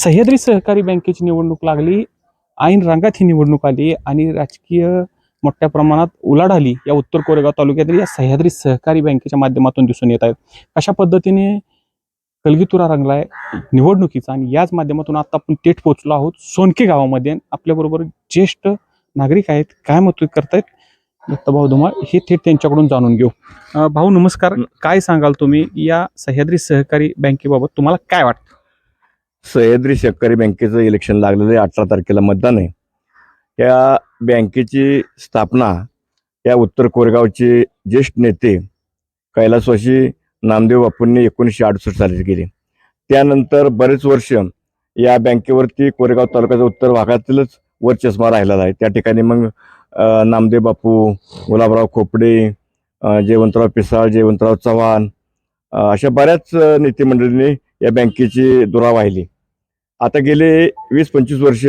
सह्याद्री सहकारी बँकेची निवडणूक लागली ऐन रंगात ही निवडणूक आली आणि राजकीय मोठ्या प्रमाणात उलाढाली या उत्तर कोरेगाव तालुक्यातील या सह्याद्री सहकारी बँकेच्या माध्यमातून दिसून येत आहेत. अशा पद्धतीने कलगीतुरा रंगलाय निवडणुकीचा आणि याच माध्यमातून आता आपण थेट पोहोचलो आहोत सोनके गावामध्ये. आपल्याबरोबर ज्येष्ठ नागरिक आहेत काय मत करतायत? दत्तभाऊ धुमाळ हे थेट त्यांच्याकडून जाणून घेऊ. भाऊ नमस्कार. काय सांगाल तुम्ही या सह्याद्री सहकारी बँकेबाबत? तुम्हाला काय वाटतं? सह्याद्री शेतकरी बँकेचं इलेक्शन लागलेलं आहे अठरा तारखेला मतदान आहे. या बँकेची स्थापना या उत्तर कोरेगावचे ज्येष्ठ नेते कैलासवाशी नामदेव बापूंनी एकोणीसशे अडुसष्ट साली केली. त्यानंतर बरेच वर्ष या बँकेवरती कोरेगाव तालुक्याच्या उत्तर भागातीलच वर्चस्मा राहिलेला आहे. त्या ठिकाणी मग नामदेव बापू गुलाबराव खोपडे जयवंतराव पिसाळ जयवंतराव चव्हाण अशा बऱ्याच नेतेमंडळींनी या बँकेची दुरा वाहिली. आता गेले वीस पंचवीस वर्ष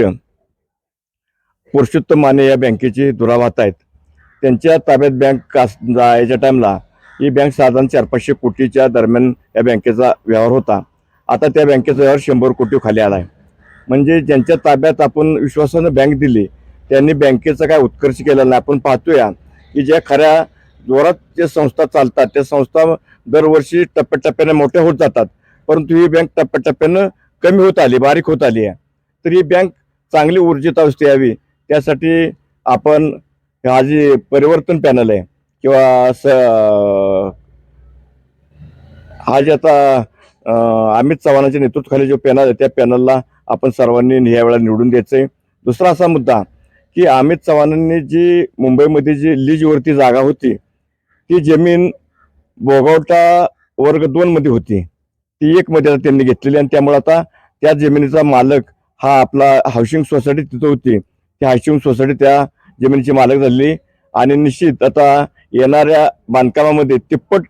पुरुषोत्तम माने या बँकेची दुरा वाहत आहेत. त्यांच्या ताब्यात बँक कास जायच्या टाईमला ही बँक साधारण चार पाचशे कोटीच्या दरम्यान या बँकेचा व्यवहार होता. आता त्या बँकेचा व्यवहार शंभर कोटी खाली आला आहे. म्हणजे ज्यांच्या ताब्यात आपण विश्वासानं बँक दिली त्यांनी बँकेचा काय उत्कर्ष केलेला नाही. आपण पाहतोया की ज्या खऱ्या जोरात ज्या संस्था चालतात त्या संस्था दरवर्षी टप्प्याटप्प्याने मोठ्या होत जातात. परंतु ही बँक टप्प्याटप्प्यानं कमी होत आली बारीक होत आली आहे. तर ही बँक चांगली ऊर्जित अवस्थे यावी. त्यासाठी आपण हा जी परिवर्तन पॅनल आहे किंवा स हा जे आता अमित चव्हाणांच्या नेतृत्वाखाली जो पॅनल आहे त्या पॅनलला आपण सर्वांनी यावेळेला निवडून द्यायचं आहे दुसरा असा मुद्दा की अमित चव्हाणांनी जी मुंबईमध्ये जी लीजवरती जागा होती ती जमीन भोगवटा वर्ग दोन मध्ये होती. ती एक मर्यादा आता त्यांनी घेतलेली आणि त्यामुळे आता त्या जमिनीचा मालक हा आपला हाऊसिंग सोसायटी तिथं होती. ती हाऊसिंग सोसायटी त्या जमिनीची मालक झाली आणि निश्चित आता येणाऱ्या बांधकामामध्ये तिप्पट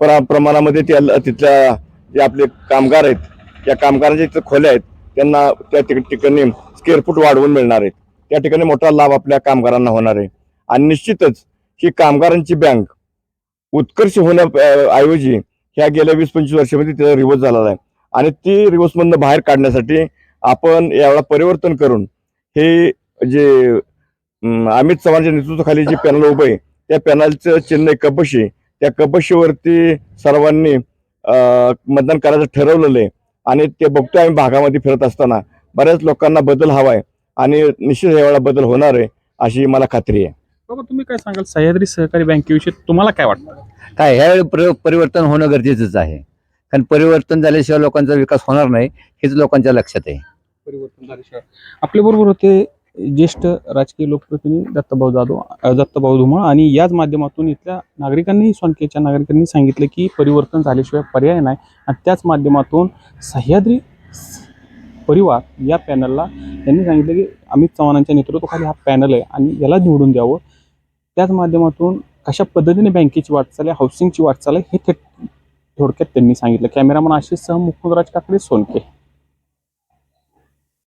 प्र- प्रमाणामध्ये त्या तिथल्या जे आपले कामगार आहेत त्या कामगारांच्या इथं खोल्या आहेत त्यांना त्या ठिकाणी स्क्वेअर फूट वाढवून मिळणार आहेत. त्या ठिकाणी मोठा लाभ आपल्या कामगारांना होणार आहे. आणि निश्चितच ही कामगारांची बँक उत्कर्ष होण्याऐवजी ह्या गेल्या वीस पंचवीस वर्षामध्ये तिचा रिवर्स झालेला आहे. आणि ती रिवर्समधनं बाहेर काढण्यासाठी आपण यावेळा परिवर्तन करून हे जे अमित चव्हाणच्या नेतृत्वाखाली जे पॅनल उभं आहे त्या पॅनलचं चिन्ह कपशी त्या कपशीवरती सर्वांनी मतदान करायचं ठरवलेलं आहे. आणि ते बघतो आम्ही भागामध्ये फिरत असताना. बऱ्याच लोकांना बदल हवा आहे आणि निश्चित यावेळेला बदल होणार आहे अशी मला खात्री आहे. बाबा तुम्ही काय सांगाल? सह्याद्री सहकारी बँकेविषयी तुम्हाला काय वाटतं? काय ह्यावेळी प्र- परिवर्तन होणं गरजेचंच आहे. कारण परिवर्तन झाल्याशिवाय लोकांचा विकास होणार नाही हेच लोकांच्या लक्षात आहे. परिवर्तन झाल्याशिवाय. आपल्या बरोबर होते ज्येष्ठ राजकीय लोकप्रतिनिधी दत्तभाऊ जाधव अ, दत्तभाऊ धुमाळ आणि याच माध्यमातून इथल्या नागरिकांनी सोनकेच्या नागरिकांनी सांगितलं की परिवर्तन झाल्याशिवाय पर्याय नाही. आणि त्याच माध्यमातून सह्याद्री परिवार या पॅनलला त्यांनी सांगितलं की अमित चव्हाणांच्या नेतृत्वाखाली हा पॅनल आहे आणि याला निवडून द्यावं. त्याच माध्यमातून कशा पद्धतीने बँकेची वाटचाल आहे हाऊसिंगची वाटचाल आहे हे थेट थोडक्यात त्यांनी सांगितलं. कॅमेरामन आशिष सह मुकुंदराज काकडे सोनके.